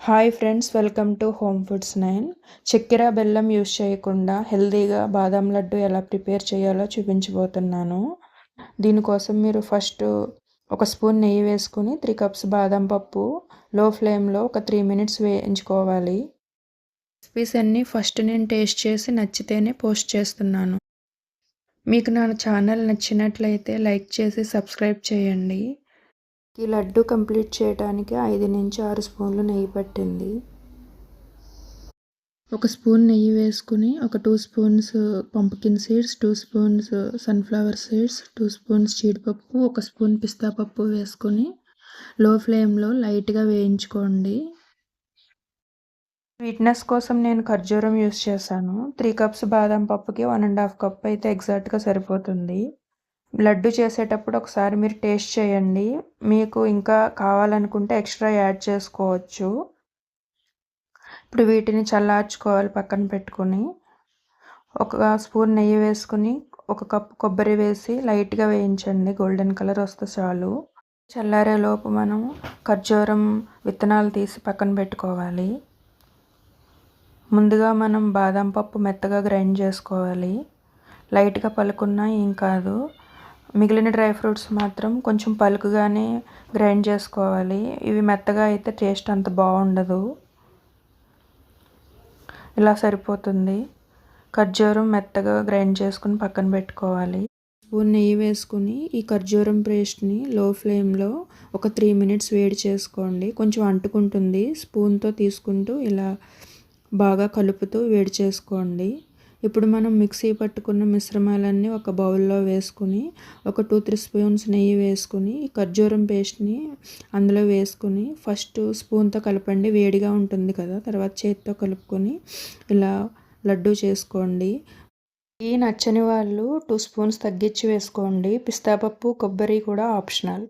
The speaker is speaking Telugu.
Hi friends welcome to home foods nine చక్కెర బెల్లం యూస్ చేయకుండా హెల్తీగా బాదం లడ్డు ఎలా ప్రిపేర్ చేయాలో చూపించబోతున్నాను. దీనికోసం మీరు ఫస్ట్ ఒక స్పూన్ నెయ్యి వేసుకుని త్రీ కప్స్ బాదం పప్పు లో ఫ్లేమ్లో ఒక త్రీ మినిట్స్ వేయించుకోవాలి. రెసిపీస్ అన్నీ ఫస్ట్ నేను టేస్ట్ చేసి నచ్చితేనే పోస్ట్ చేస్తున్నాను. మీకు నా ఛానల్ నచ్చినట్లయితే లైక్ చేసి సబ్స్క్రైబ్ చేయండి. ఈ లడ్డు కంప్లీట్ చేయడానికి ఐదు నుంచి ఆరు స్పూన్లు నెయ్యి పట్టింది. ఒక స్పూన్ నెయ్యి వేసుకుని ఒక two spoons pumpkin seeds two spoons sunflower seeds two spoons జీడిపప్పు ఒక స్పూన్ పిస్తా పప్పు వేసుకొని లో ఫ్లేమ్లో లైట్గా వేయించుకోండి. స్వీట్నెస్ కోసం నేను ఖర్జూరం యూస్ చేశాను. త్రీ కప్స్ బాదం పప్పుకి వన్ అండ్ హాఫ్ కప్ అయితే ఎగ్జాక్ట్గా సరిపోతుంది. లడ్డు చేసేటప్పుడు ఒకసారి మీరు టేస్ట్ చేయండి. మీకు ఇంకా కావాలనుకుంటే ఎక్స్ట్రా యాడ్ చేసుకోవచ్చు. ఇప్పుడు వీటిని చల్లార్చుకోవాలి పక్కన పెట్టుకొని. ఒక స్పూన్ నెయ్యి వేసుకుని ఒక కప్పు కొబ్బరి వేసి లైట్గా వేయించండి. గోల్డెన్ కలర్ వస్తే చాలు. చల్లారేలోపు మనం ఖర్జూరం విత్తనాలు తీసి పక్కన పెట్టుకోవాలి. ముందుగా మనం బాదం పప్పు మెత్తగా గ్రైండ్ చేసుకోవాలి. లైట్గా పలుకున్నా ఏం కాదు. మిగిలిన డ్రై ఫ్రూట్స్ మాత్రం కొంచెం పలుకుగానే గ్రైండ్ చేసుకోవాలి. ఇవి మెత్తగా అయితే టేస్ట్ అంత బాగుండదు. ఇలా సరిపోతుంది. ఖర్జూరం మెత్తగా గ్రైండ్ చేసుకుని పక్కన పెట్టుకోవాలి. స్పూన్ నెయ్యి వేసుకుని ఈ ఖర్జూరం పేస్ట్ని లో ఫ్లేమ్లో ఒక త్రీ మినిట్స్ వేడి చేసుకోండి. కొంచెం అంటుకుంటుంది. స్పూన్తో తీసుకుంటూ ఇలా బాగా కలుపుతూ వేడి చేసుకోండి. ఇప్పుడు మనం మిక్సీ పట్టుకున్న మిశ్రమాలన్నీ ఒక బౌల్లో వేసుకుని ఒక టూ త్రీ స్పూన్స్ నెయ్యి వేసుకుని ఖర్జూరం పేస్ట్ని అందులో వేసుకుని ఫస్ట్ స్పూన్తో కలపండి వేడిగా ఉంటుంది కదా తర్వాత చేతితో కలుపుకొని ఇలా లడ్డు చేసుకోండి. ఈ నచ్చని వాళ్ళు టూ స్పూన్స్ తగ్గించి వేసుకోండి. పిస్తాపప్పు కొబ్బరి కూడా ఆప్షనల్.